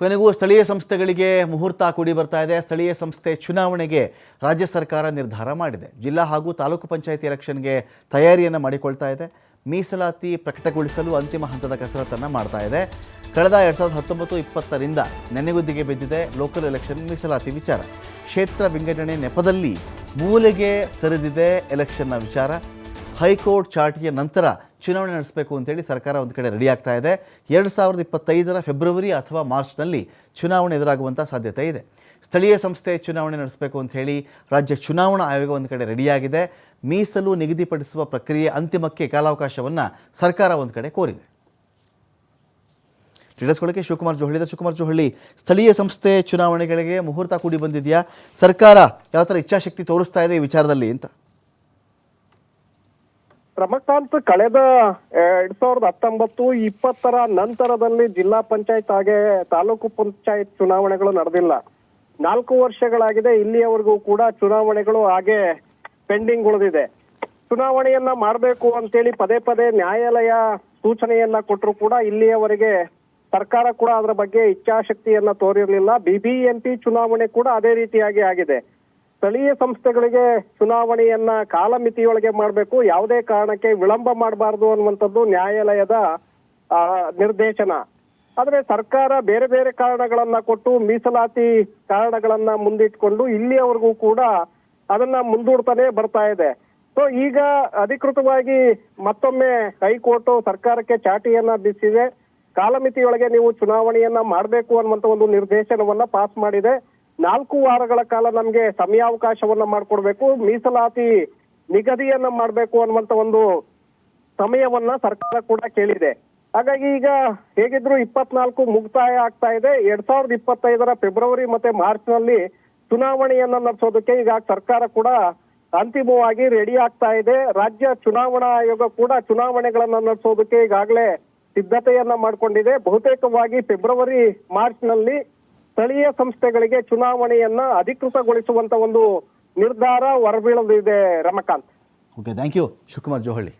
ಕೊನೆಗೂ ಸ್ಥಳೀಯ ಸಂಸ್ಥೆಗಳಿಗೆ ಮುಹೂರ್ತ ಕೂಡಿ ಬರ್ತಾ ಇದೆ. ಸ್ಥಳೀಯ ಸಂಸ್ಥೆ ಚುನಾವಣೆಗೆ ರಾಜ್ಯ ಸರ್ಕಾರ ನಿರ್ಧಾರ ಮಾಡಿದೆ. ಜಿಲ್ಲಾ ಹಾಗೂ ತಾಲೂಕು ಪಂಚಾಯತಿ ಎಲೆಕ್ಷನ್ಗೆ ತಯಾರಿಯನ್ನು ಮಾಡಿಕೊಳ್ತಾ ಇದೆ. ಮೀಸಲಾತಿ ಪ್ರಕಟಗೊಳಿಸಲು ಅಂತಿಮ ಹಂತದ ಕಸರತ್ತನ್ನು ಮಾಡ್ತಾ ಇದೆ. ಕಳೆದ ಎರಡು ಸಾವಿರದ ಹತ್ತೊಂಬತ್ತು ಇಪ್ಪತ್ತರಿಂದ ನೆನೆಗುದ್ದಿಗೆ ಬಿದ್ದಿದೆ ಲೋಕಲ್ ಎಲೆಕ್ಷನ್ ಮೀಸಲಾತಿ ವಿಚಾರ. ಕ್ಷೇತ್ರ ವಿಂಗಡಣೆ ನೆಪದಲ್ಲಿ ಮೂಲೆಗೆ ಸರಿದಿದೆ ಎಲೆಕ್ಷನ್ನ ವಿಚಾರ. ಹೈಕೋರ್ಟ್ ಚಾಟಿಯ ನಂತರ ಚುನಾವಣೆ ನಡೆಸಬೇಕು ಅಂತೇಳಿ ಸರ್ಕಾರ ಒಂದು ಕಡೆ ರೆಡಿ ಆಗ್ತಾ ಇದೆ. ಎರಡು ಸಾವಿರದ ಇಪ್ಪತ್ತೈದರ ಫೆಬ್ರವರಿ ಅಥವಾ ಮಾರ್ಚ್ನಲ್ಲಿ ಚುನಾವಣೆ ಎದುರಾಗುವಂಥ ಸಾಧ್ಯತೆ ಇದೆ. ಸ್ಥಳೀಯ ಸಂಸ್ಥೆ ಚುನಾವಣೆ ನಡೆಸಬೇಕು ಹೇಳಿ ರಾಜ್ಯ ಚುನಾವಣಾ ಆಯೋಗ ಒಂದು ಕಡೆ ರೆಡಿಯಾಗಿದೆ ಮೀಸಲು ನಿಗದಿಪಡಿಸುವ ಪ್ರಕ್ರಿಯೆ ಅಂತಿಮಕ್ಕೆ ಕಾಲಾವಕಾಶವನ್ನು ಸರ್ಕಾರ ಒಂದು ಕಡೆ ಕೋರಿದೆ. ತಿಳಿಸ್ಕೊಳ್ಳೋಕ್ಕೆ ಶಿವಕುಮಾರ್ ಜೋಹಳಿ ಇದೆ ಶಿವಕುಮಾರ್ ಜೋಹಳಿ ಸ್ಥಳೀಯ ಸಂಸ್ಥೆ ಚುನಾವಣೆಗಳಿಗೆ ಮುಹೂರ್ತ ಕೂಡಿ ಬಂದಿದೆಯಾ? ಸರ್ಕಾರ ಯಾವ ಥರ ಇಚ್ಛಾಶಕ್ತಿ ತೋರಿಸ್ತಾ ಇದೆ ಈ ವಿಚಾರದಲ್ಲಿ ಅಂತ. ರಮಕಾಂತ್ ಕಳೆದ ಎರಡ್ ಸಾವಿರದ ಹತ್ತೊಂಬತ್ತು, ಇಪ್ಪತ್ತರ ನಂತರದಲ್ಲಿ ಜಿಲ್ಲಾ ಪಂಚಾಯತ್ ಹಾಗೆ ತಾಲೂಕು ಪಂಚಾಯತ್ ಚುನಾವಣೆಗಳು ನಡೆದಿಲ್ಲ. ನಾಲ್ಕು ವರ್ಷಗಳಾಗಿದೆ, ಇಲ್ಲಿಯವರೆಗೂ ಕೂಡ ಚುನಾವಣೆಗಳು ಹಾಗೆ ಪೆಂಡಿಂಗ್ ಉಳಿದಿದೆ. ಚುನಾವಣೆಯನ್ನ ಮಾಡಬೇಕು ಅಂತೇಳಿ ಪದೇ ಪದೇ ನ್ಯಾಯಾಲಯ ಸೂಚನೆಯನ್ನ ಕೊಟ್ಟರು ಕೂಡ ಇಲ್ಲಿಯವರೆಗೆ ಸರ್ಕಾರ ಕೂಡ ಅದರ ಬಗ್ಗೆ ಇಚ್ಛಾಶಕ್ತಿಯನ್ನ ತೋರಿರಲಿಲ್ಲ. ಬಿಬಿಎಂಪಿ ಚುನಾವಣೆ ಕೂಡ ಅದೇ ರೀತಿಯಾಗಿ ಆಗಿದೆ. ಸ್ಥಳೀಯ ಸಂಸ್ಥೆಗಳಿಗೆ ಚುನಾವಣೆಯನ್ನ ಕಾಲಮಿತಿಯೊಳಗೆ ಮಾಡಬೇಕು, ಯಾವುದೇ ಕಾರಣಕ್ಕೆ ವಿಳಂಬ ಮಾಡಬಾರದು ಅನ್ನುವಂಥದ್ದು ನ್ಯಾಯಾಲಯದ ನಿರ್ದೇಶನ. ಆದರೆ ಸರ್ಕಾರ ಬೇರೆ ಬೇರೆ ಕಾರಣಗಳನ್ನ ಕೊಟ್ಟು, ಮೀಸಲಾತಿ ಕಾರಣಗಳನ್ನ ಮುಂದಿಟ್ಕೊಂಡು ಇಲ್ಲಿಯವರೆಗೂ ಕೂಡ ಅದನ್ನ ಮುಂದೂಡ್ತಾನೆ ಬರ್ತಾ ಇದೆ. ಸೊ ಈಗ ಅಧಿಕೃತವಾಗಿ ಮತ್ತೊಮ್ಮೆ ಹೈಕೋರ್ಟ್ ಸರ್ಕಾರಕ್ಕೆ ಚಾಟಿಯನ್ನ ಬಿಸಿದೆ. ಕಾಲಮಿತಿಯೊಳಗೆ ನೀವು ಚುನಾವಣೆಯನ್ನ ಮಾಡಬೇಕು ಅನ್ನುವಂತ ಒಂದು ನಿರ್ದೇಶನವನ್ನ ಪಾಸ್ ಮಾಡಿದೆ. ನಾಲ್ಕು ವಾರಗಳ ಕಾಲ ನಮ್ಗೆ ಸಮಯಾವಕಾಶವನ್ನ ಮಾಡ್ಕೊಡ್ಬೇಕು, ಮೀಸಲಾತಿ ನಿಗದಿಯನ್ನ ಮಾಡ್ಬೇಕು ಅನ್ನುವಂತ ಒಂದು ಸಮಯವನ್ನ ಸರ್ಕಾರ ಕೂಡ ಕೇಳಿದೆ. ಹಾಗಾಗಿ ಈಗ ಹೇಗಿದ್ರು ಇಪ್ಪತ್ನಾಲ್ಕು ಮುಕ್ತಾಯ ಆಗ್ತಾ ಇದೆ. ಎರಡ್ ಸಾವಿರದ ಇಪ್ಪತ್ತೈದರ ಫೆಬ್ರವರಿ ಮತ್ತೆ ಮಾರ್ಚ್ನಲ್ಲಿ ಚುನಾವಣೆಯನ್ನ ನಡೆಸೋದಕ್ಕೆ ಈಗ ಸರ್ಕಾರ ಕೂಡ ಅಂತಿಮವಾಗಿ ರೆಡಿ ಆಗ್ತಾ ಇದೆ. ರಾಜ್ಯ ಚುನಾವಣಾ ಆಯೋಗ ಕೂಡ ಚುನಾವಣೆಗಳನ್ನ ನಡೆಸೋದಕ್ಕೆ ಈಗಾಗಲೇ ಸಿದ್ಧತೆಯನ್ನ ಮಾಡ್ಕೊಂಡಿದೆ. ಬಹುತೇಕವಾಗಿ ಫೆಬ್ರವರಿ ಮಾರ್ಚ್ನಲ್ಲಿ ಸ್ಥಳೀಯ ಸಂಸ್ಥೆಗಳಿಗೆ ಚುನಾವಣೆಯನ್ನ ಅಧಿಕೃತಗೊಳಿಸುವಂತ ಒಂದು ನಿರ್ಧಾರ ಹೊರಬೀಳಲಿದೆ Ramakant. Okay thank you Shivakumar Johalli.